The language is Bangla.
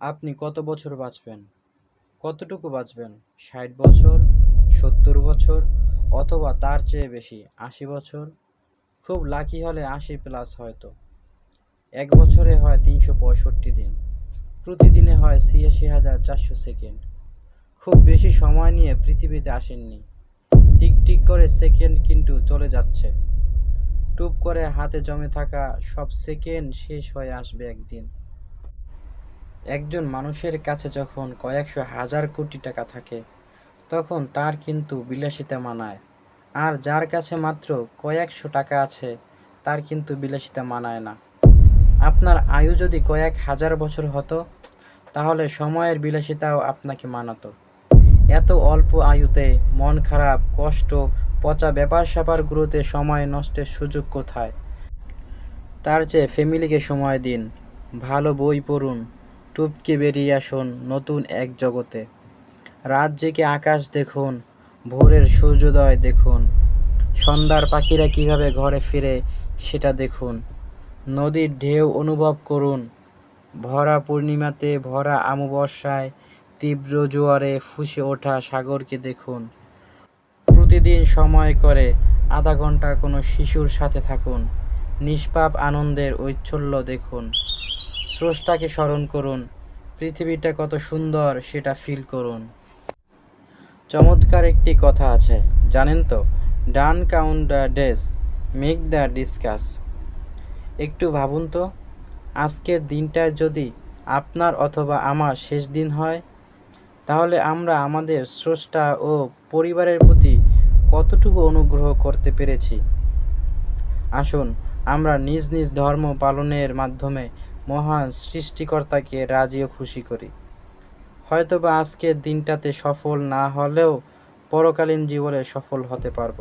আপনি কত বছর বাঁচবেন? কতটুকু বাঁচবেন? ষাট বছর? সত্তর বছর? অথবা তার চেয়ে বেশি, আশি বছর? খুব লাকি হলে আশি প্লাস হয়তো। এক বছরে হয় তিনশো পঁয়ষট্টি দিন। প্রতিদিনে হয় ছিয়াশি হাজার চারশো সেকেন্ড। খুব বেশি সময় নিয়ে পৃথিবীতে আসেননি। টিক টিক করে সেকেন্ড কিন্তু চলে যাচ্ছে। টুপ করে হাতে জমে থাকা সব সেকেন্ড শেষ হয়ে আসবে একদিন। একজন মানুষের কাছে যখন কয়েকশো হাজার কোটি টাকা থাকে, তখন তার কিন্তু বিলাসিতা মানায়। আর যার কাছে মাত্র কয়েকশো টাকা আছে, তার কিন্তু বিলাসিতা মানায় না। আপনার আয়ু যদি কয়েক হাজার বছর হতো, তাহলে সময়ের বিলাসিতাও আপনাকে মানাতো। এত অল্প আয়ুতে মন খারাপ, কষ্ট, পচা ব্যাপার স্যাপারগুলোতে সময় নষ্টের সুযোগ কোথায়? তার চেয়ে ফ্যামিলিকে সময় দিন, ভালো বই পড়ুন টুপকে বেরিয়ে আসুন নতুন এক জগতে। রাত জেগে আকাশ দেখুন, ভোরের সূর্যোদয় দেখুন। সন্ধ্যার পাখিরা কীভাবে ঘরে ফিরে সেটা দেখুন। নদীর ঢেউ অনুভব করুন, ভরা পূর্ণিমাতে ভরা অমাবস্যায় তীব্র জোয়ারে ফুসে ওঠা সাগরকে দেখুন। প্রতিদিন সময় করে আধা ঘণ্টা কোনো শিশুর সাথে থাকুন, নিষ্পাপ আনন্দের ঐচ্ছল্য দেখুন। স্রষ্টাকে স্মরণ করুন। পৃথিবীটা কত সুন্দর, সেটা ফিল করুন। চমৎকার একটি কথা আছে, জানেন তো? Don't count the days make the days count. একটু ভাবুন তো আজকের দিনটা যদি আপনার অথবা আমার শেষ দিন হয়, তাহলে আমরা আমাদের স্রষ্টা ও পরিবারের প্রতি কতটুকু অনুগ্রহ করতে পেরেছি? আসুন, আমরা নিজ নিজ ধর্ম পালনের মাধ্যমে মহান সৃষ্টিকর্তাকে রাজি ও খুশি করি। হয়তোবা আজকের দিনটাতে সফল না হলেও পরকালীন জীবনে সফল হতে পারব।